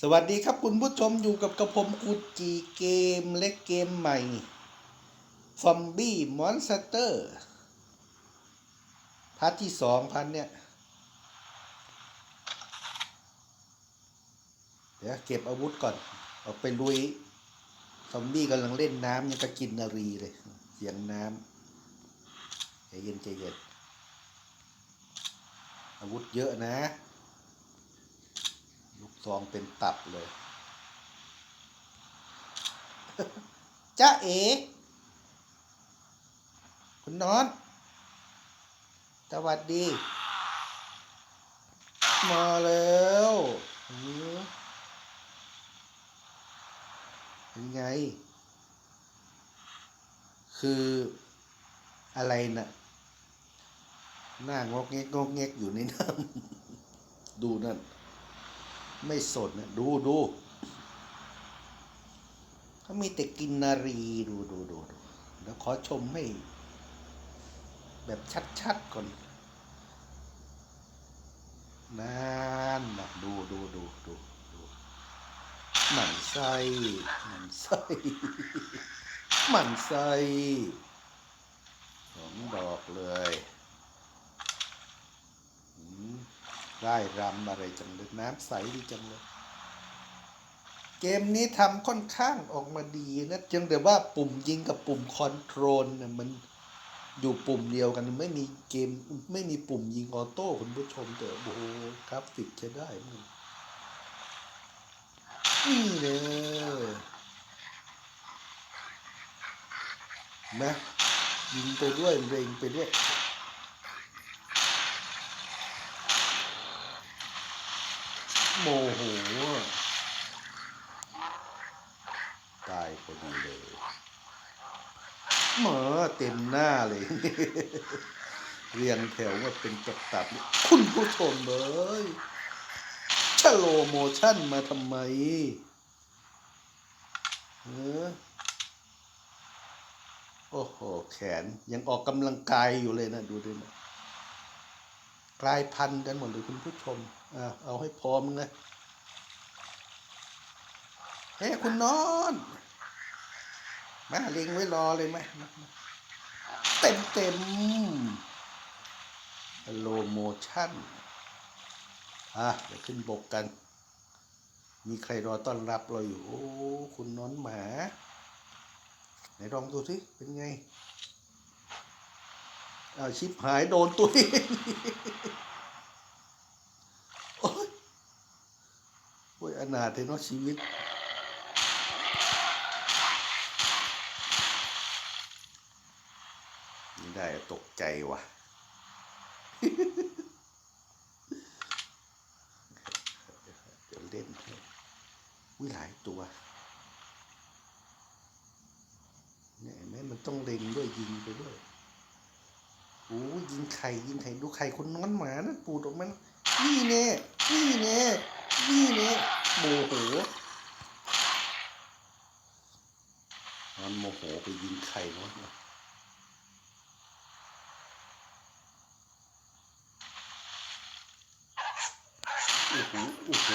สวัสดีครับคุณผู้ชมอยู่กับกระผมกูจีเกมเล็กเกมใหม่ฟอมบี้มอนสเตอร์พาร์ทที่สองพันเนี่ย เดี๋ยวเก็บอาวุธก่อน ออกไปลุยซอมบี้กำลังเล่นน้ำยังกะกินนารีเลย เสียงน้ำใจเย็นใจเย็นอาวุธเยอะนะ ลูกซองเป็นตับเลยจ้าเอคุณนอน สวัสดี มาแล้วเออเป็นไง คืออะไรนะ่ะ หน้างอกเงกงอกเงกอยู่ในน้ำดูนั่น ไม่สดนะดูดูเขามีแต่กินนารีดูดูดูดูแล้วขอชมให้ แบบชัดๆก่อนนั่นนะดูดูดูดูดูหมันไส้หมันไส้หมันไส้สองดอกเลยอืม ได้รำอะไรจังเลยน้ำใสดีจังเลย เกมนี้ทำค่อนข้างออกมาดีนะจังแต่ว่าปุ่มยิงกับปุ่มคอนโทรลเนี่ยมันอยู่ปุ่มเดียวกันไม่มีเกมไม่มีปุ่มยิงออโต้คุณผู้ชมแต่โอ้โหกราฟิกใช้ได้มากนี่เลยนะยิงไปด้วยเร็งไปด้วย โมโหตายพอดีเลยหมาเต็มหน้าเลย เรียงแถวว่าเป็นตับตับคุณผู้ชมเลยชะโลโมชั่นมาทำไมเออโอ้โห แขนยังออกกำลังกายอยู่เลยนะ ดูดินะ กลายพันธุ์กันหมดเลยคุณผู้ชมอเอาให้พร้อมนะเฮ้คุณนอนมาเล็งไว้รอเลยไหมเต็มเต็มโลโมชั่นอะเดี๋ยวขึ้นบกกัน มีใครรอต้อนรับเราอยู่ โอ้ คุณนอนหมา ไหนลองดูสิ เป็นไง อาชิปหายโดนตัวเองโอ้ยโอ้ยอนาถเนาะชีวิตไม่ได้ตกใจว่ะ เดี๋ยวเล่นให้วิหลายตัวเนี่ยเห็นไหมมันต้องเล็งด้วยยิงไปด้วย โอ้ยยิงไข่ยิงไข่ดูไข่คนนอนหมานะปูดออกมานะนี่แน่นี่เน่นี่เน่โมโหมันโมโหไปยิงไข่นอนมาโอ้โหโอ้โห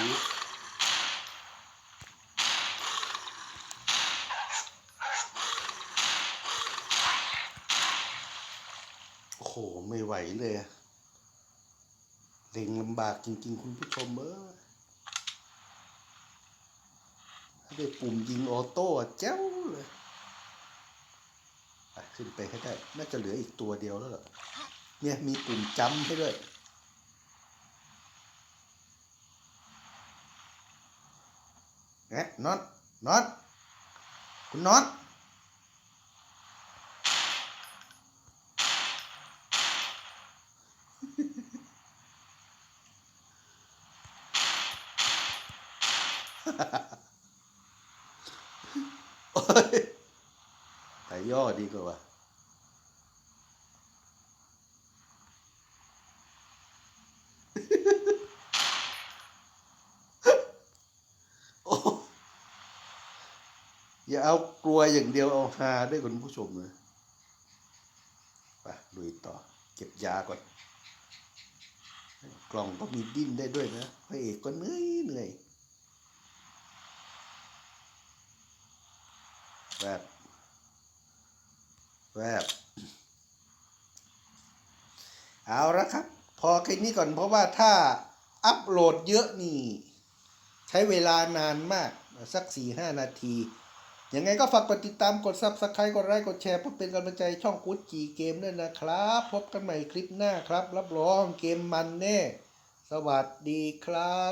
โอ้โหไม่ไหวเลยเล็งลำบากจริง ๆ คุณผู้ชมเออถ้าได้ปุ่มยิงออโต้อะแจ้วเลยไปขึ้นไปให้ได้ น่าจะเหลืออีกตัวเดียวแล้วเหรอเนี่ยมีปุ่มจัมป์ให้ด้วยแนะน็อตน็อตคุณน็อต แต่ย่อดีกว่าว่ะโอ้อย่าเอากลัวอย่างเดียวเอาฮาด้วยคุณผู้ชมเลยไปลุยต่อ เก็บยาก่อน กล่องก็มีดิ้นได้ด้วยนะพระเอกก็เหนื่อยเหนื่อย แวบแวบเอาละครับ พอแค่นี้ก่อนเพราะว่าถ้าอัปโหลดเยอะนี่ ใช้เวลานานมากสักสี่ห้านาที ยังไงก็ฝากกดติดตามกด Subscribe กดไลค์กดแชร์เพื่อเป็นกำลังใจช่องกู๊ดจีเกมด้วยนะครับ พบกันใหม่คลิปหน้าครับ รับรองเกมมันแน่ สวัสดีครับ